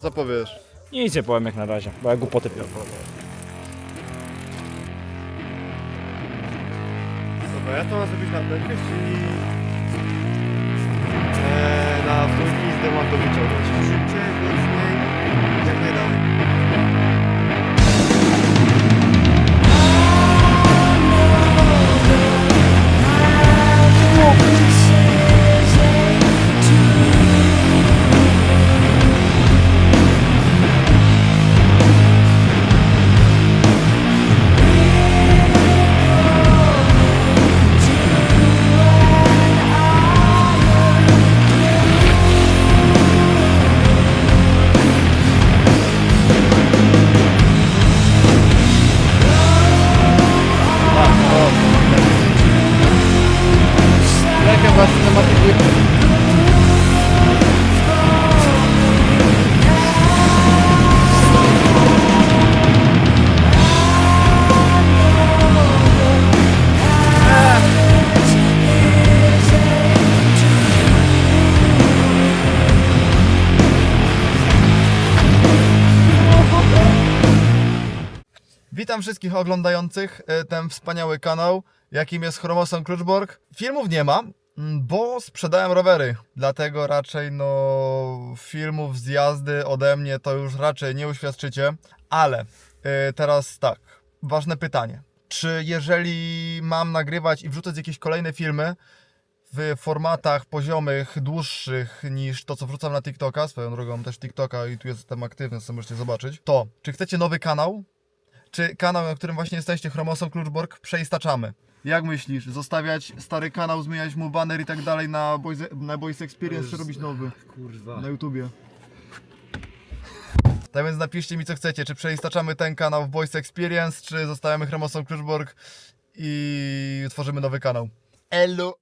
Co powiesz? Nic nie powiem jak na razie, bo ja głupoty pierdolę. Dobra, ja to mam zrobić na najpierw, czyli... Eee, na w tą pizdę mam to wyciągnąć. Szybciej, Witam wszystkich oglądających e, ten wspaniały kanał, jakim jest Chromosom Kluczborg. Filmów nie ma, mm, bo sprzedałem rowery, dlatego raczej no filmów z jazdy ode mnie to już raczej nie uświadczycie, ale e, teraz tak, ważne pytanie. Czy jeżeli mam nagrywać i wrzucać jakieś kolejne filmy w formatach poziomych, dłuższych niż to, co wrzucam na TikToka, swoją drogą też TikToka i tu jestem aktywny, co możecie zobaczyć, to czy chcecie nowy kanał, czy kanał, na którym właśnie jesteście, Chromosom Kluczborg, przeistaczamy. Jak myślisz, zostawiać stary kanał, zmieniać mu banner i tak dalej na Boys, na Boys Experience, czy robić nowy Kurwa. na YouTubie? Tak więc napiszcie mi co chcecie, czy przeistaczamy ten kanał w Boys Experience, czy zostawiamy Chromosom Kluczborg i tworzymy nowy kanał. Elo!